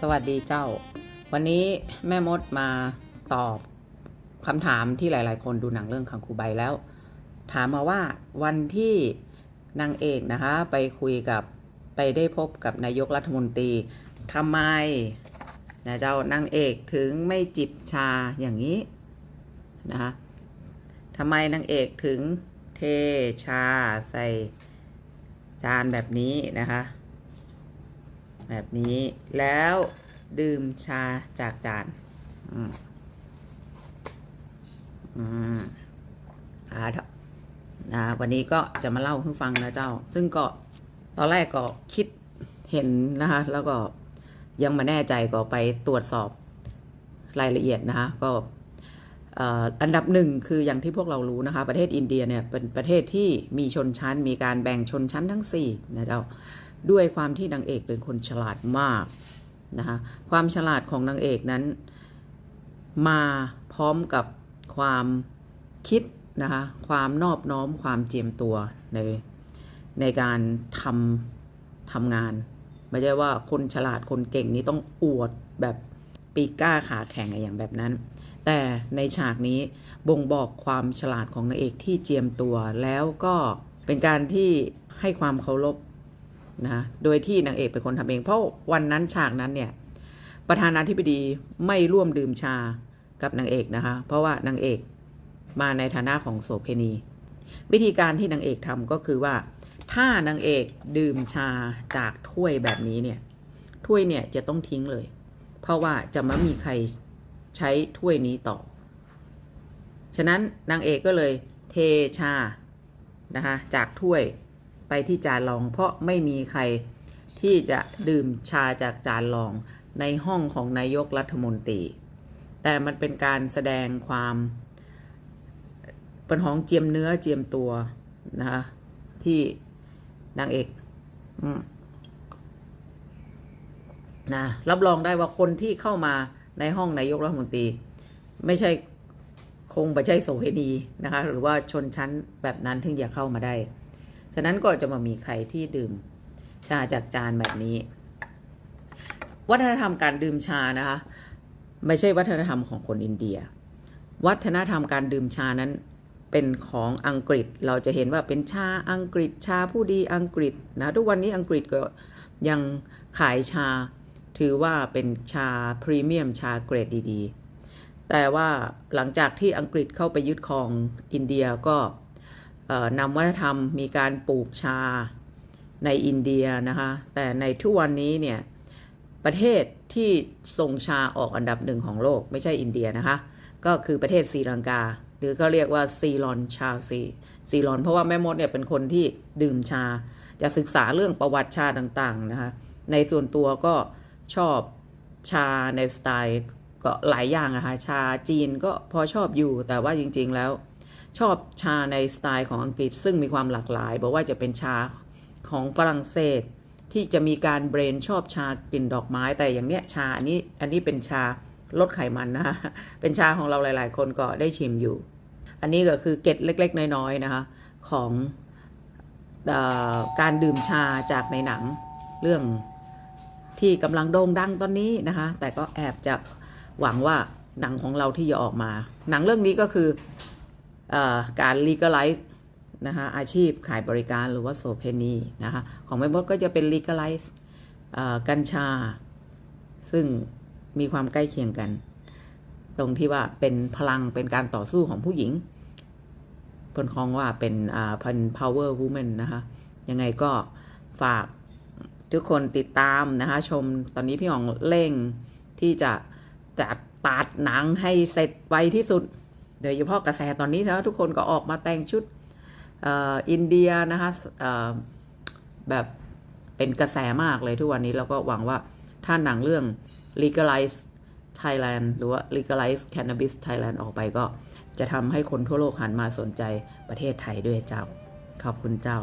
สวัสดีเจ้า วันนี้แม่มดมาตอบคำถามที่หลาย ๆ คนดูหนังเรื่องคังคูใบแล้ว ถามมาว่าวันที่นางเอกนะคะ ไปคุยกับไปได้พบกับนายกรัฐมนตรีทำไมนะเจ้านางเอกถึงไม่จิบชาอย่างนี้นะคะทำไมนางเอกถึงเทชาใส่ จานแบบนี้นะคะ แบบนี้แล้วดื่มชาจากจานอืมอืมอ่านะวันนี้ก็จะมาเล่าให้ฟังนะเจ้า ซึ่งก็ตอนแรกก็คิดเห็นนะคะ แล้วก็ยังมาแน่ใจก็ไปตรวจสอบรายละเอียดนะคะ ก็ อันดับหนึ่งคืออย่างที่พวกเรารู้นะคะ ประเทศอินเดียเนี่ยเป็นประเทศที่มีชนชั้น มีการแบ่งชนชั้นทั้งสี่นะเจ้าด้วยความที่นางเอกเป็นคนฉลาดมากนะคะความฉลาดของนางเอกนั้น มาพร้อมกับความคิดนะคะความนอบน้อมความเจียมตัวในในการทำทำงาน ไม่ใช่ว่าคนฉลาดคนเก่งนี้ต้องอวดแบบปีก้าขาแข็งอะไรอย่างแบบนั้น แต่ในฉากนี้บ่งบอกความฉลาดของนางเอกที่เจียมตัวแล้วก็เป็นการที่ให้ความเคารพนะโดยที่นางเอกเป็นคนทำเอง เพราะวันนั้นฉากนั้นเนี่ยประธานาธิบดีไม่ร่วมดื่มชากับนางเอกนะคะ เพราะว่านางเอกมาในฐานะของโสเพณี วิธีการที่นางเอกทำก็คือว่า ถ้านางเอกดื่มชาจากถ้วยแบบนี้เนี่ยถ้วยเนี่ยจะต้องทิ้งเลย เพราะว่าจะไม่มีใคร ใช้ถ้วยนี้ต่อ ฉะนั้นนางเอกก็เลยเทชานะคะจากถ้วยไปที่จานรอง เพราะไม่มีใครที่จะดื่มชาจากจานรองในห้องของนายกรัฐมนตรี แต่มันเป็นการแสดงความเป็นของเจียมเนื้อเจียมตัวนะคะที่นางเอกอนะรับรองได้ว่าคนที่เข้ามา ในห้องนายกรัฐมนตรี ไม่ใช่คงไม่ใช่โสเภณีนะคะ หรือว่าชนชั้นแบบนั้นถึงจะเข้ามาได้ ฉะนั้นก็จะมามีใครที่ดื่มชาจากจานแบบนี้ วัฒนธรรมการดื่มชานะคะ ไม่ใช่วัฒนธรรมของคนอินเดีย วัฒนธรรมการดื่มชานั้นเป็นของอังกฤษเราจะเห็นว่าเป็นชาอังกฤษชาผู้ดีอังกฤษนะทุกวันนี้อังกฤษก็ยังขายชา ถือว่าเป็นชาพรีเมียมชาเกรดดีๆ แต่ว่าหลังจากที่อังกฤษเข้าไปยึดครองอินเดียก็นำวัฒนธรรมมีการปลูกชาในอินเดียนะคะ แต่ในทุกวันนี้เนี่ย ประเทศที่ส่งชาออกอันดับหนึ่งของโลกไม่ใช่อินเดียนะคะ ก็คือประเทศศรีลังกา หรือเขาเรียกว่าซีรอนชาซีซีรอน เพราะว่าแม่มดเนี่ยเป็นคนที่ดื่มชา จะศึกษาเรื่องประวัติชาต่างๆนะคะ ในส่วนตัวก็ ชอบชาในสไตล์ก็หลายอย่างอะคะะชาจีนก็พอชอบอยู่ แต่ว่าจริง ๆ แล้ว ชอบชาในสไตล์ของอังกฤษซึ่งมีความหลากหลาย บอกว่าจะเป็นชาของฝรั่งเศส ที่จะมีการเบรนชอบชากลิ่นดอกไม้แต่อย่างเนี้ยชาอันนี้อันนี้เป็นชาลดไขมันนะเป็นชาของเราหลาย ๆ คนก็ได้ชิมอยู่ อันนี้ก็คือเกร็ดเล็ก ๆ น้อยๆนะคะของอการดื่มชาจากในหนังเรื่อง ที่กำลังโด่งดังตอนนี้นะคะ แต่ก็แอบจะหวังว่าหนังของเราที่จะออกมา หนังเรื่องนี้ก็คืออการ legalize นะคะอาชีพขายบริการหรือว่าโสเพณีนะคะ ของแม่มดก็จะเป็น legalize กัญชา ซึ่งมีความใกล้เคียงกัน ตรงที่ว่าเป็นพลังเป็นการต่อสู้ของผู้หญิงเพิ่นคองว่าเป็นพัน power woman นะคะ ยังไงก็ฝาก ทุกคนติดตามนะคะ ชมตอนนี้พี่หองเร่งที่จะจัดตัดหนังให้เสร็จไวที่สุดโดยเฉพาะกระแสตอนนี้แล้วทุกคนก็ออกมาแต่งชุดอินเดียนะคะแบบเป็นกระแสมากเลยทุกวันนี้เราก็หวังว่าถ้าหนังเรื่อง legalize Thailand หรือว่า legalize cannabis Thailand ออกไปก็จะทำให้คนทั่วโลกหันมาสนใจประเทศไทยด้วยเจ้า ขอบคุณเจ้า